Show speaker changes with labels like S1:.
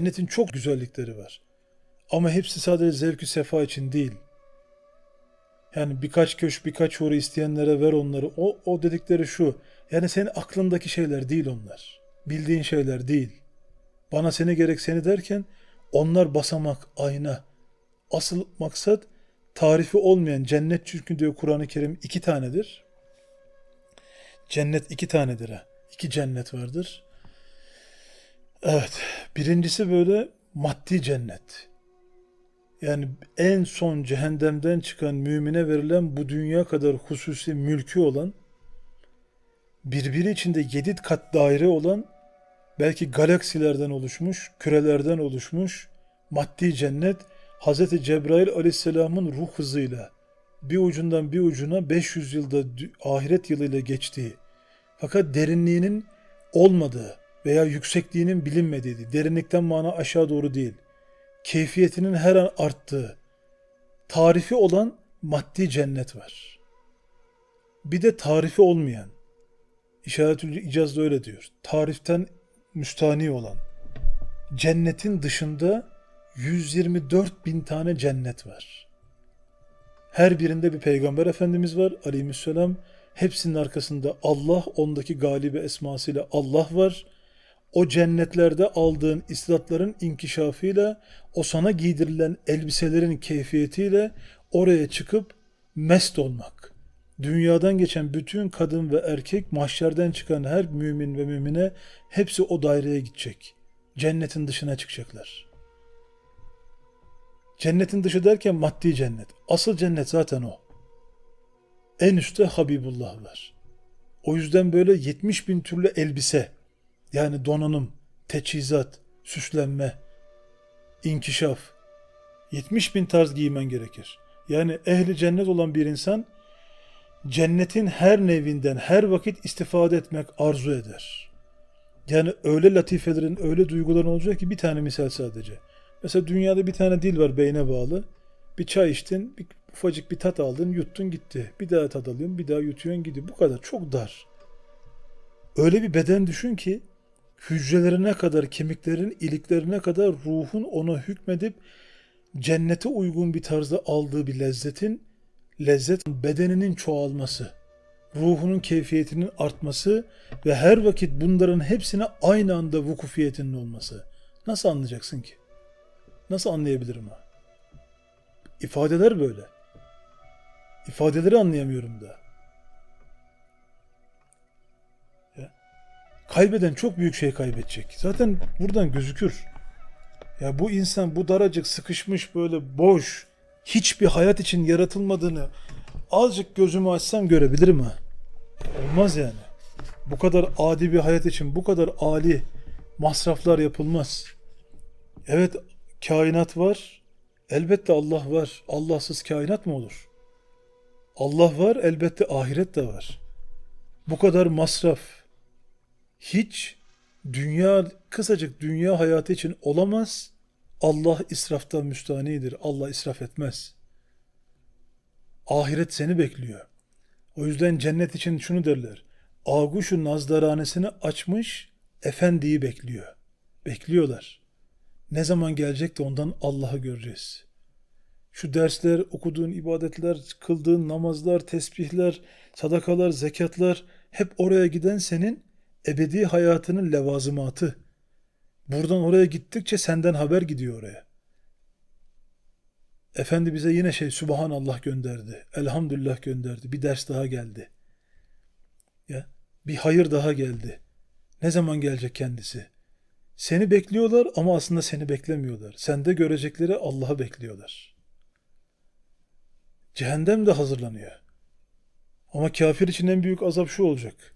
S1: Cennetin çok güzellikleri var. Ama hepsi sadece zevkü sefa için değil. Yani birkaç köş, birkaç huri isteyenlere ver onları. O, o dedikleri şu. Yani senin aklındaki şeyler değil onlar. Bildiğin şeyler değil. Bana seni gerek seni derken onlar basamak, ayna. Asıl maksat tarifi olmayan cennet çünkü diyor Kur'an-ı Kerim iki tanedir. Cennet iki tanedir ha. İki cennet vardır. Evet. Birincisi böyle maddi cennet. Yani en son cehennemden çıkan mümine verilen bu dünya kadar hususi mülkü olan, birbiri içinde yedi kat daire olan, belki galaksilerden oluşmuş, kürelerden oluşmuş maddi cennet, Hz. Cebrail aleyhisselamın ruh hızıyla bir ucundan bir ucuna 500 yılda ahiret yılıyla geçtiği, fakat derinliğinin olmadığı veya yüksekliğinin bilinmediği, derinlikten mana aşağı doğru değil, keyfiyetinin her an arttığı, tarifi olan maddi cennet var. Bir de tarifi olmayan, İşaretül İcaz da öyle diyor. Tariften müstani olan, cennetin dışında 124 bin tane cennet var. Her birinde bir peygamber efendimiz var aleyhisselam. Hepsinin arkasında Allah, ondaki galibi esmasıyla Allah var. O cennetlerde aldığın istidatların inkişafıyla, o sana giydirilen elbiselerin keyfiyetiyle oraya çıkıp mest olmak. Dünyadan geçen bütün kadın ve erkek, mahşerden çıkan her mümin ve mümine hepsi o daireye gidecek. Cennetin dışına çıkacaklar. Cennetin dışı derken maddi cennet. Asıl cennet zaten o. En üstte Habibullah var. O yüzden böyle 70 bin türlü elbise, yani donanım, teçhizat, süslenme, inkişaf, 70 bin tarz giymen gerekir. Yani ehli cennet olan bir insan cennetin her nevinden her vakit istifade etmek arzu eder. Yani öyle latifelerin, öyle duyguların olacak ki bir tane misal sadece. Mesela dünyada bir tane dil var beyne bağlı. Bir çay içtin, bir ufacık bir tat aldın, yuttun gitti. Bir daha tat alıyorsun, bir daha yutuyorsun gidiyor. Bu kadar çok dar. Öyle bir beden düşün ki hücrelerine kadar, kemiklerin iliklerine kadar ruhun ona hükmedip cennete uygun bir tarzda aldığı bir lezzetin lezzet bedeninin çoğalması, ruhunun keyfiyetinin artması ve her vakit bunların hepsine aynı anda vukufiyetinin olması. Nasıl anlayacaksın ki? Nasıl anlayabilirim ha? İfadeler böyle. İfadeleri anlayamıyorum da. Kaybeden çok büyük şey kaybedecek. Zaten buradan gözükür. Ya bu insan bu daracık sıkışmış böyle boş, hiçbir hayat için yaratılmadığını azıcık gözümü açsam görebilirim ha. Olmaz yani. Bu kadar adi bir hayat için bu kadar âli masraflar yapılmaz. Evet kainat var. Elbette Allah var. Allahsız kainat mı olur? Allah var, elbette ahiret de var. Bu kadar masraf hiç dünya kısacık dünya hayatı için olamaz. Allah israftan müstanidir. Allah israf etmez. Ahiret seni bekliyor. O yüzden cennet için şunu derler. Aguşu nazdaranesini açmış, efendiyi bekliyor. Bekliyorlar. Ne zaman gelecek de ondan Allah'ı göreceğiz. Şu dersler, okuduğun ibadetler, kıldığın namazlar, tesbihler, sadakalar, zekatlar hep oraya giden senin ebedi hayatının levazımatı. Buradan oraya gittikçe senden haber gidiyor oraya. Efendi bize yine şey Subhanallah gönderdi. Elhamdülillah gönderdi. Bir ders daha geldi. Ya bir hayır daha geldi. Ne zaman gelecek kendisi? Seni bekliyorlar ama aslında seni beklemiyorlar. Sende görecekleri Allah'ı bekliyorlar. Cehennem de hazırlanıyor. Ama kafir için en büyük azap şu olacak.